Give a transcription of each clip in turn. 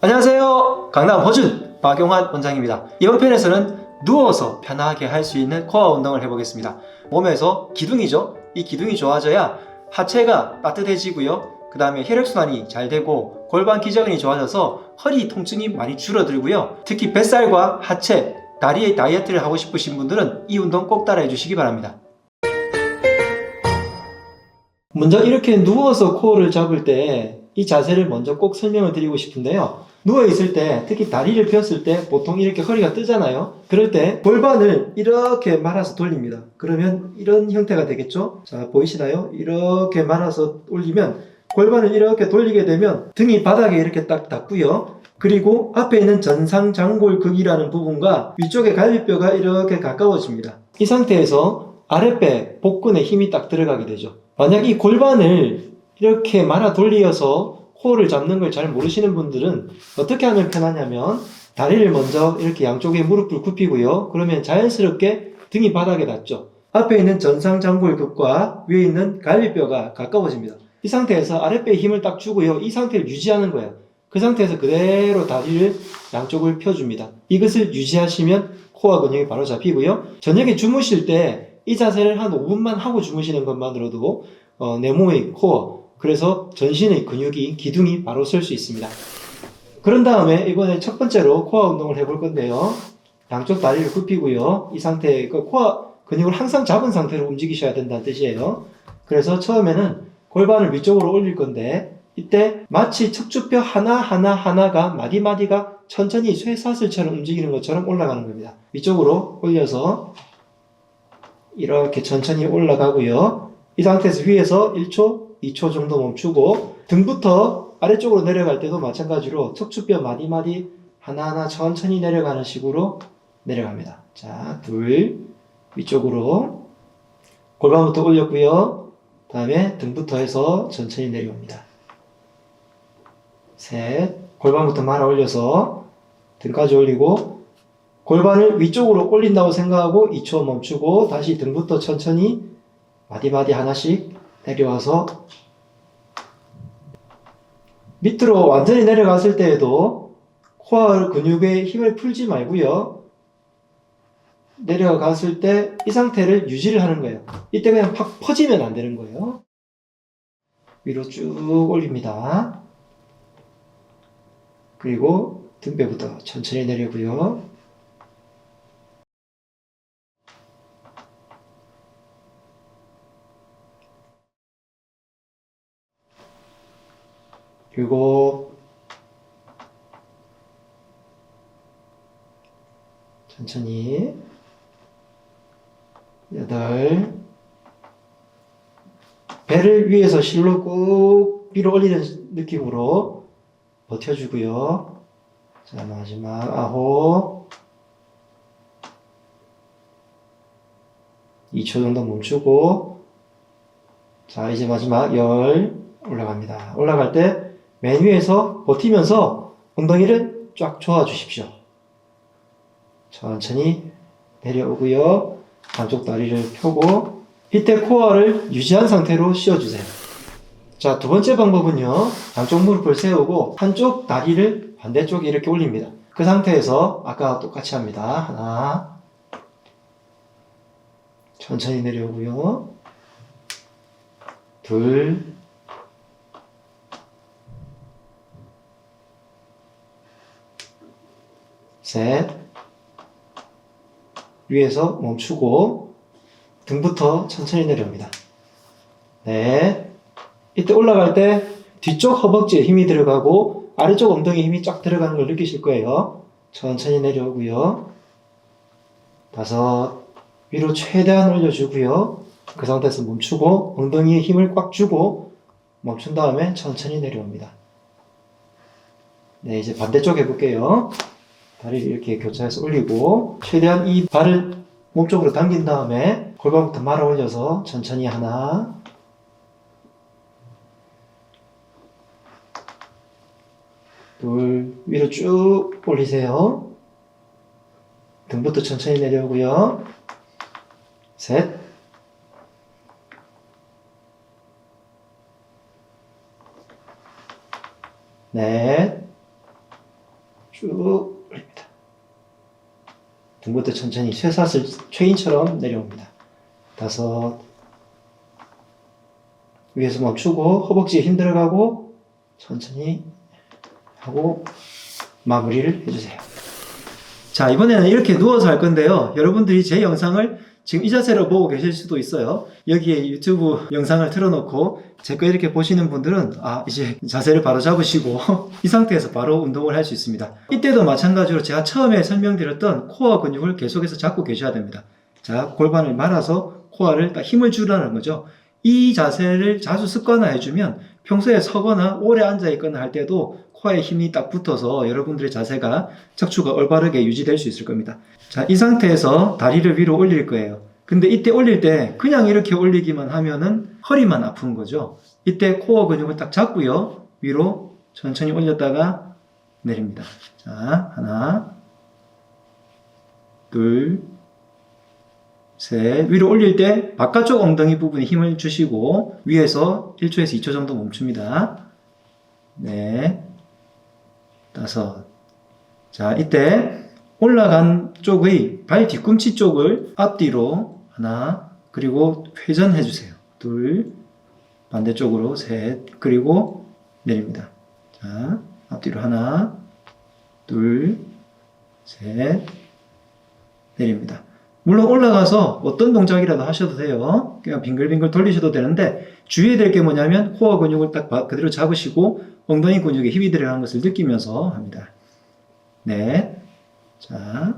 안녕하세요. 강남 허준 박용환 원장입니다. 이번 편에서는 누워서 편하게 할 수 있는 코어 운동을 해보겠습니다. 몸에서 기둥이죠. 이 기둥이 좋아져야 하체가 따뜻해지고요. 그 다음에 혈액순환이 잘 되고 골반 기저근이 좋아져서 허리 통증이 많이 줄어들고요. 특히 뱃살과 하체, 다리의 다이어트를 하고 싶으신 분들은 이 운동 꼭 따라해 주시기 바랍니다. 먼저 이렇게 누워서 코어를 잡을 때 이 자세를 먼저 꼭 설명을 드리고 싶은데요. 누워 있을 때, 특히 다리를 폈을 때 보통 이렇게 허리가 뜨잖아요. 그럴 때 골반을 이렇게 말아서 돌립니다. 그러면 이런 형태가 되겠죠? 자, 보이시나요? 이렇게 말아서 올리면 골반을 이렇게 돌리게 되면 등이 바닥에 이렇게 딱 닿고요. 그리고 앞에 있는 전상장골극이라는 부분과 위쪽의 갈비뼈가 이렇게 가까워집니다. 이 상태에서 아랫배, 복근에 힘이 딱 들어가게 되죠. 만약 이 골반을 이렇게 말아 돌리어서 코어를 잡는 걸 잘 모르시는 분들은 어떻게 하면 편하냐면 다리를 먼저 이렇게 양쪽에 무릎을 굽히고요. 그러면 자연스럽게 등이 바닥에 닿죠. 앞에 있는 전상 장골극과 위에 있는 갈비뼈가 가까워집니다. 이 상태에서 아랫배에 힘을 딱 주고요. 이 상태를 유지하는 거예요. 그 상태에서 그대로 다리를 양쪽을 펴줍니다. 이것을 유지하시면 코어 근육이 바로 잡히고요. 저녁에 주무실 때 이 자세를 한 5분만 하고 주무시는 것만으로도 어, 내 몸의 코어, 그래서 전신의 근육이, 기둥이 바로 설 수 있습니다. 그런 다음에 이번에 첫 번째로 코어 운동을 해볼 건데요. 양쪽 다리를 굽히고요. 이 상태, 그 코어 근육을 항상 잡은 상태로 움직이셔야 된다는 뜻이에요. 그래서 처음에는 골반을 위쪽으로 올릴 건데, 이때 마치 척추뼈 하나하나 하나가 마디마디가 천천히 쇠사슬처럼 움직이는 것처럼 올라가는 겁니다. 위쪽으로 올려서 이렇게 천천히 올라가고요. 이 상태에서 위에서 1초, 2초 정도 멈추고 등부터 아래쪽으로 내려갈 때도 마찬가지로 척추뼈 마디마디 하나하나 천천히 내려가는 식으로 내려갑니다. 자, 둘, 위쪽으로 골반부터 올렸고요. 다음에 등부터 해서 천천히 내려옵니다. 셋, 골반부터 말아 올려서 등까지 올리고 골반을 위쪽으로 올린다고 생각하고 2초 멈추고 다시 등부터 천천히 마디마디 하나씩 내려와서 밑으로 완전히 내려갔을 때에도 코어 근육에 힘을 풀지 말고요. 내려갔을 때 이 상태를 유지를 하는 거예요. 이때 그냥 팍 퍼지면 안 되는 거예요. 위로 쭉 올립니다. 그리고 등배부터 천천히 내려고요. 그리고 천천히 여덟 배를 위에서 실로 꾹 위로 올리는 느낌으로 버텨주고요. 자 마지막 아홉 2초 정도 멈추고 자 이제 마지막 열 올라갑니다. 올라갈 때 맨 위에서 버티면서 엉덩이를 쫙 조아 주십시오. 천천히 내려오고요. 한쪽 다리를 펴고 이때 코어를 유지한 상태로 씌워주세요. 자, 두 번째 방법은요. 양쪽 무릎을 세우고 한쪽 다리를 반대쪽에 이렇게 올립니다. 그 상태에서 아까와 똑같이 합니다. 하나 천천히 내려오고요. 둘 셋, 위에서 멈추고 등부터 천천히 내려옵니다. 넷, 이때 올라갈 때 뒤쪽 허벅지에 힘이 들어가고 아래쪽 엉덩이에 힘이 쫙 들어가는 걸 느끼실 거예요. 천천히 내려오고요. 다섯, 위로 최대한 올려주고요. 그 상태에서 멈추고 엉덩이에 힘을 꽉 주고 멈춘 다음에 천천히 내려옵니다. 네, 이제 반대쪽 해볼게요. 다리를 이렇게 교차해서 올리고 최대한 이 발을 몸쪽으로 당긴 다음에 골반부터 말아 올려서 천천히 하나. 둘 위로 쭉 올리세요. 등부터 천천히 내려오고요. 셋. 넷, 쭉. 등부터 천천히 쇠사슬 체인처럼 내려옵니다. 다섯 위에서 멈추고 허벅지에 힘 들어가고 천천히 하고 마무리를 해주세요. 자 이번에는 이렇게 누워서 할 건데요. 여러분들이 제 영상을 지금 이 자세로 보고 계실 수도 있어요. 여기에 유튜브 영상을 틀어놓고 제 거 이렇게 보시는 분들은 아 이제 자세를 바로 잡으시고 이 상태에서 바로 운동을 할 수 있습니다. 이때도 마찬가지로 제가 처음에 설명드렸던 코어 근육을 계속해서 잡고 계셔야 됩니다. 자 골반을 말아서 코어를 딱 힘을 주라는 거죠. 이 자세를 자주 습관화해주면 평소에 서거나 오래 앉아 있거나 할 때도 코어에 힘이 딱 붙어서 여러분들의 자세가 척추가 올바르게 유지될 수 있을 겁니다. 자, 이 상태에서 다리를 위로 올릴 거예요. 근데 이때 올릴 때 그냥 이렇게 올리기만 하면은 허리만 아픈 거죠. 이때 코어 근육을 딱 잡고요. 위로 천천히 올렸다가 내립니다. 자, 하나, 둘, 셋. 위로 올릴 때 바깥쪽 엉덩이 부분에 힘을 주시고 위에서 1초에서 2초 정도 멈춥니다. 넷, 다섯. 자, 이때 올라간 쪽의 발 뒤꿈치 쪽을 앞뒤로 하나, 그리고 회전해 주세요. 둘, 반대쪽으로 셋, 그리고 내립니다. 자, 앞뒤로 하나, 둘, 셋, 내립니다. 물론 올라가서 어떤 동작이라도 하셔도 돼요. 그냥 빙글빙글 돌리셔도 되는데 주의해야 될 게 뭐냐면 코어 근육을 딱 바- 그대로 잡으시고 엉덩이 근육에 힘이 들어가는 것을 느끼면서 합니다. 네. 자,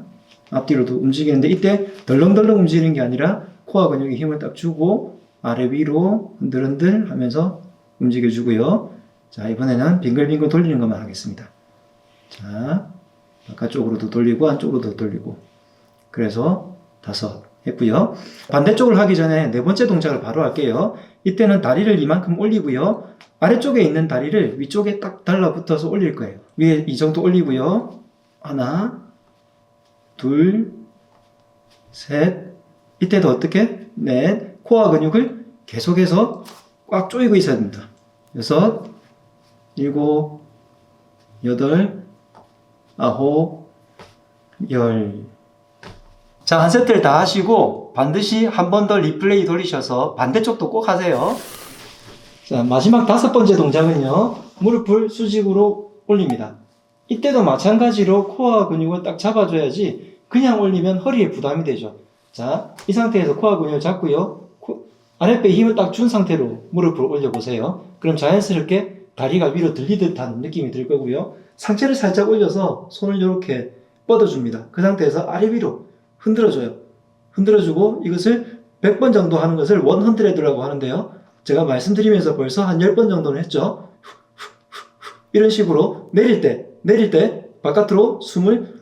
앞뒤로도 움직이는데 이때 덜렁덜렁 움직이는 게 아니라 코어 근육에 힘을 딱 주고 아래 위로 흔들흔들 하면서 움직여주고요. 자, 이번에는 빙글빙글 돌리는 것만 하겠습니다. 자, 바깥쪽으로도 돌리고 안쪽으로도 돌리고 그래서 다섯 했고요. 반대쪽을 하기 전에 네 번째 동작을 바로 할게요. 이때는 다리를 이만큼 올리고요. 아래쪽에 있는 다리를 위쪽에 딱 달라붙어서 올릴 거예요. 위에 이 정도 올리고요. 하나, 둘, 셋. 이때도 어떻게? 넷. 코어 근육을 계속해서 꽉 조이고 있어야 됩니다. 여섯, 일곱, 여덟, 아홉, 열. 자, 한 세트를 다 하시고 반드시 한 번 더 리플레이 돌리셔서 반대쪽도 꼭 하세요. 자, 마지막 다섯 번째 동작은요. 무릎을 수직으로 올립니다. 이때도 마찬가지로 코어 근육을 딱 잡아줘야지 그냥 올리면 허리에 부담이 되죠. 자, 이 상태에서 코어 근육을 잡고요. 코- 아랫배에 힘을 딱 준 상태로 무릎을 올려보세요. 그럼 자연스럽게 다리가 위로 들리듯한 느낌이 들 거고요. 상체를 살짝 올려서 손을 이렇게 뻗어줍니다. 그 상태에서 아래 위로 흔들어줘요. 흔들어주고 이것을 100번 정도 하는 것을 원헌드레드라고 하는데요. 제가 말씀드리면서 벌써 한 10번 정도는 했죠. 이런 식으로 내릴 때, 내릴 때 바깥으로 숨을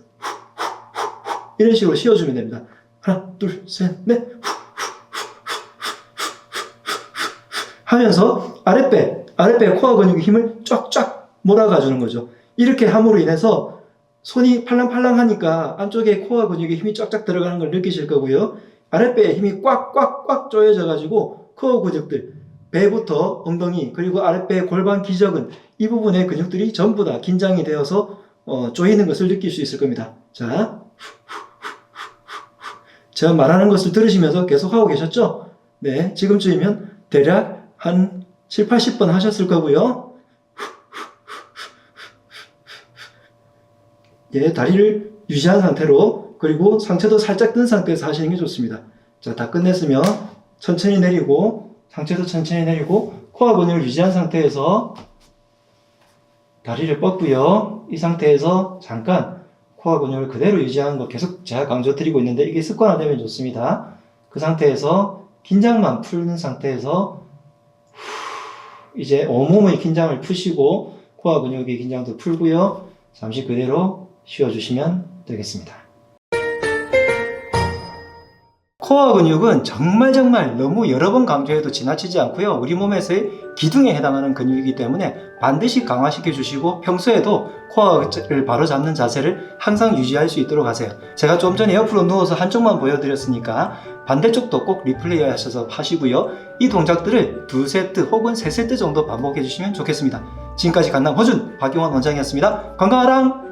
이런 식으로 쉬어주면 됩니다. 하나, 둘, 셋, 넷. 하면서 아랫배, 아랫배 코어 근육의 힘을 쫙쫙 몰아가 주는 거죠. 이렇게 함으로 인해서 손이 팔랑팔랑하니까 안쪽에 코어 근육에 힘이 쫙쫙 들어가는 걸 느끼실 거고요. 아랫배에 힘이 꽉꽉꽉 조여져 가지고 코어 근육들 배부터 엉덩이 그리고 아랫배 골반 기저근 이 부분의 근육들이 전부 다 긴장이 되어서 어, 조이는 것을 느낄 수 있을 겁니다. 자, 제가 말하는 것을 들으시면서 계속 하고 계셨죠? 네, 지금쯤이면 대략 한 7, 80번 하셨을 거고요. 예, 다리를 유지한 상태로 그리고 상체도 살짝 뜬 상태에서 하시는 게 좋습니다. 자, 다 끝냈으면 천천히 내리고 상체도 천천히 내리고 코어 근육을 유지한 상태에서 다리를 뻗고요. 이 상태에서 잠깐 코어 근육을 그대로 유지하는 거 계속 제가 강조 드리고 있는데 이게 습관화되면 좋습니다. 그 상태에서 긴장만 푸는 상태에서 후, 이제 온몸의 긴장을 푸시고 코어 근육의 긴장도 풀고요. 잠시 그대로 쉬어주시면 되겠습니다. 코어 근육은 정말 정말 너무 여러 번 강조해도 지나치지 않고요. 우리 몸에서의 기둥에 해당하는 근육이기 때문에 반드시 강화시켜 주시고 평소에도 코어를 바로 잡는 자세를 항상 유지할 수 있도록 하세요. 제가 좀 전에 옆으로 누워서 한쪽만 보여드렸으니까 반대쪽도 꼭 리플레이 하셔서 하시고요. 이 동작들을 두 세트 혹은 세 세트 정도 반복해 주시면 좋겠습니다. 지금까지 강남 허준 박용환 원장이었습니다. 건강하랑